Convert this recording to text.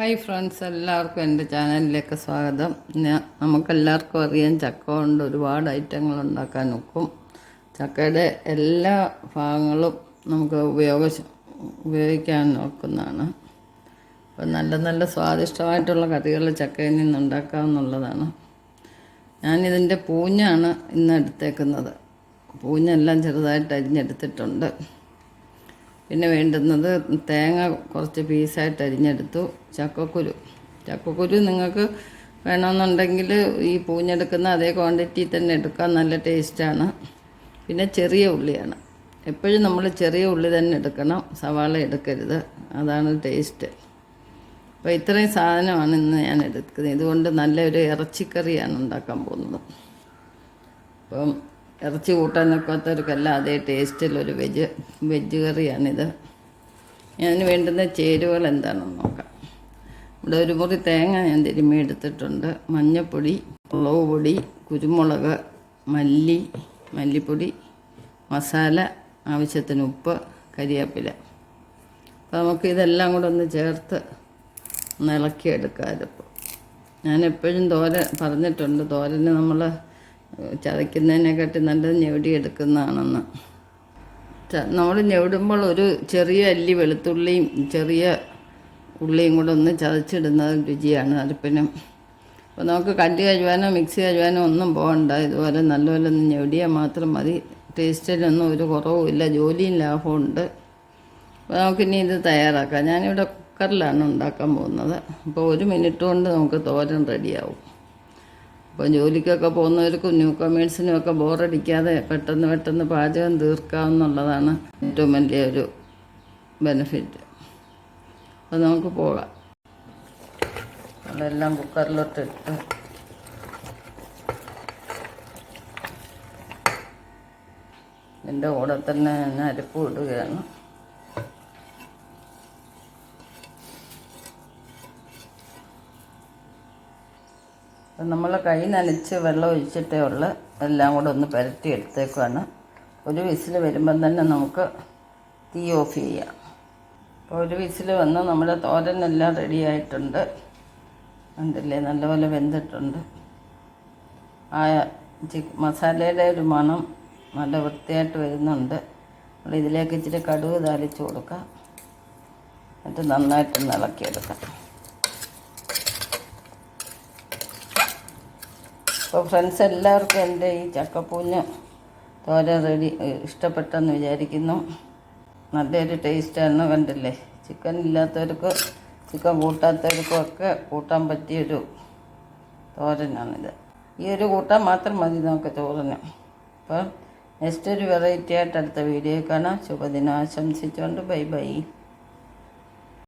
Hi friends എല്ലാവർക്കും എന്റെ ചാനലിലേക്ക് സ്വാഗതം. നമുക്കെല്ലാവർക്കും അറിയാം ചക്ക കൊണ്ട് ഒരുപാട് ഐറ്റങ്ങൾ ഉണ്ടാക്കാൻ ഒക്കും. ചക്കയുടെ എല്ലാ ഭാഗങ്ങളും നമുക്ക് ഉപയോഗ ഉപയോഗിക്കാൻ നോക്കുന്നതാണ് അപ്പം നല്ല നല്ല സ്വാദിഷ്ടമായിട്ടുള്ള കറികൾ ചക്കയിൽ നിന്ന് ഉണ്ടാക്കാമെന്നുള്ളതാണ് ഞാനിതിന്റെ പൂഞ്ഞാണ് ഇന്ന് എടുത്തേക്കുന്നത്. പൂഞ്ഞെല്ലാം ചെറുതായിട്ട് അരിഞ്ഞെടുത്തിട്ടുണ്ട്. പിന്നെ വേണ്ടുന്നത് തേങ്ങ കുറച്ച് പീസായിട്ട് അരിഞ്ഞെടുത്തു. ചക്കക്കുരു. ചക്കക്കുരു നിങ്ങൾക്ക് വേണമെന്നുണ്ടെങ്കിൽ ഈ പൂഞ്ഞെടുക്കുന്ന അതേ ക്വാണ്ടിറ്റി തന്നെ എടുക്കാൻ നല്ല ടേസ്റ്റാണ്. പിന്നെ ചെറിയ ഉള്ളിയാണ്. എപ്പോഴും നമ്മൾ ചെറിയ ഉള്ളി തന്നെ എടുക്കണം. സവാള എടുക്കരുത്. അതാണ് ടേസ്റ്റ്. അപ്പോൾ ഇത്രയും സാധനമാണ് ഇന്ന് ഞാൻ എടുക്കുന്നത്. ഇതുകൊണ്ട് നല്ലൊരു ഇറച്ചിക്കറിയാണ് ഉണ്ടാക്കാൻ പോകുന്നത്. അപ്പം ഇറച്ചി കൂട്ടാൻ നിൽക്കാത്തവർക്കെല്ലാം അതേ ടേസ്റ്റിലൊരു വെജ് വെജ് കറിയാണിത്. അതിന് വേണ്ടുന്ന ചേരുവകൾ എന്താണെന്ന് നോക്കാം. ഇവിടെ ഒരു മുറി തേങ്ങ ഞാൻ തിരുമ്മി എടുത്തിട്ടുണ്ട്. മഞ്ഞൾപ്പൊടി മുളക് പൊടി കുരുമുളക് മല്ലി മല്ലിപ്പൊടി മസാല ആവശ്യത്തിന് ഉപ്പ് കരിയാപ്പില. അപ്പോൾ നമുക്ക് ഇതെല്ലാം കൂടെ ഒന്ന് ചേർത്ത് ഒന്ന് ഇളക്കിയെടുക്കാതിപ്പോൾ ഞാൻ എപ്പോഴും തോരൻ പറഞ്ഞിട്ടുണ്ട്. തോരന് നമ്മൾ ചതയ്ക്കുന്നതിനെക്കാട്ടി നല്ലത് ഞെവിടിയെടുക്കുന്നതാണെന്ന് നമ്മൾ ഞെവിടുമ്പോൾ ഒരു ചെറിയ അല്ലി വെളുത്തുള്ളിയും ചെറിയ ഉള്ളിയും കൂടെ ഒന്ന് ചതച്ചിടുന്നത് രുചിയാണ്. അരപ്പിനും അപ്പോൾ നമുക്ക് കല്ല് കഴുവാനോ മിക്സി കഴുവാനോ ഒന്നും പോകണ്ട. ഇതുപോലെ നല്ലപോലെ ഒന്ന് ഞെവിടിയാൽ മാത്രം മതി. ടേസ്റ്റിലൊന്നും ഒരു കുറവുമില്ല ജോലിയും ലാഭമുണ്ട് അപ്പോൾ നമുക്കിനി ഇത് തയ്യാറാക്കാം. ഞാനിവിടെ കുക്കറിലാണ് ഉണ്ടാക്കാൻ പോകുന്നത്. അപ്പോൾ ഒരു മിനിറ്റ് കൊണ്ട് നമുക്ക് തോരൻ റെഡിയാവും. അപ്പോൾ ജോലിക്കൊക്കെ പോകുന്നവർക്കും ന്യൂ കമേഴ്സിനും ഒക്കെ ബോറടിക്കാതെ പെട്ടെന്ന് പെട്ടെന്ന് പാചകം തീർക്കാമെന്നുള്ളതാണ് ഏറ്റവും വലിയ ഒരു ബെനിഫിറ്റ് അപ്പോൾ നമുക്ക് പോകാം. അതെല്ലാം കുക്കറിലോട്ടിട്ട് എന്റെ കൂടെ തന്നെ ഞാൻ അരിപ്പ് ഇടുകയാണ്. അപ്പം നമ്മൾ കൈ നനച്ച് വെള്ളം ഒഴിച്ചിട്ടേ ഉള്ളു. എല്ലാം കൂടെ ഒന്ന് പരത്തി എടുത്തേക്കാണ് ഒരു വിസിൽ വരുമ്പം തന്നെ നമുക്ക് തീ ഓഫ് ചെയ്യാം. അപ്പോൾ ഒരു വിസിൽ വന്ന് നമ്മുടെ തോരനെല്ലാം റെഡി ആയിട്ടുണ്ട്. കണ്ടില്ലേ? നല്ലപോലെ വെന്തിട്ടുണ്ട്. ആ മസാലയുടെ ഒരു മണം നല്ല വൃത്തിയായിട്ട് വരുന്നുണ്ട്. നമ്മൾ ഇതിലേക്ക് ഇച്ചിരി കടുക് താളിച്ച് കൊടുക്കാം. എന്നിട്ട് നന്നായിട്ടൊന്ന് ഇളക്കിയെടുക്കാം. അപ്പോൾ ഫ്രണ്ട്സ് എല്ലാവർക്കും എന്റെ ഈ ചക്കപ്പൂഞ്ഞ് തോര റെഡി ഇഷ്ടപ്പെട്ടെന്ന് വിചാരിക്കുന്നു. നല്ലൊരു ടേസ്റ്റാണ് കണ്ടില്ലേ? ചിക്കൻ ഇല്ലാത്തവർക്ക് ചിക്കൻ കൂട്ടാത്തവർക്കും ഒക്കെ കൂട്ടാൻ പറ്റിയൊരു തോരനാണിത്. ഈ ഒരു കൂട്ടാൻ മാത്രം മതി നമുക്ക് ചോറിന് അപ്പം നെക്സ്റ്റ് ഒരു വെറൈറ്റി ആയിട്ട് അടുത്ത വീഡിയോ കാണാം. ശുഭദിനം ആശംസിച്ചുകൊണ്ട് ബൈ ബൈ.